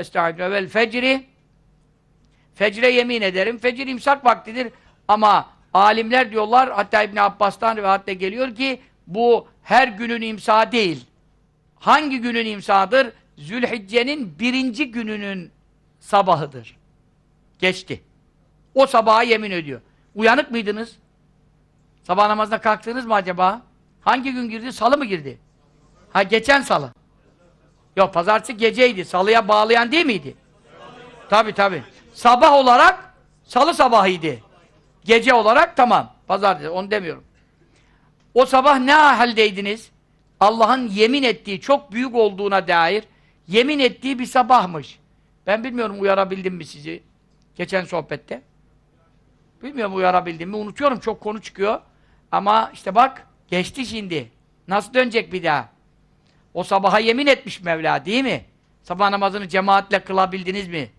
estaizu vel fecri fecre yemin ederim. Fecir imsak vaktidir. Ama alimler diyorlar, hatta İbn Abbas'tan rivayetle geliyor ki bu her günün imsa değil. Hangi günün imsadır? Zülhicce'nin birinci gününün sabahıdır. Geçti. O sabaha yemin ediyor. Uyanık mıydınız? Sabah namazına kalktınız mı acaba? Hangi gün girdi? Salı mı girdi? Ha geçen salı. Yok pazartesi geceydi. Salıya bağlayan değil miydi? Tabi tabi. Sabah olarak salı sabahıydı. Gece olarak tamam. Pazartesi onu demiyorum. O sabah ne haldeydiniz? Allah'ın yemin ettiği çok büyük olduğuna dair yemin ettiği bir sabahmış. Ben bilmiyorum uyarabildim mi sizi geçen sohbette. Bilmiyorum uyarabildim mi? Unutuyorum çok konu çıkıyor. Ama işte bak geçti şimdi. Nasıl dönecek bir daha? O sabaha yemin etmiş Mevla değil mi? Sabah namazını cemaatle kılabildiniz mi?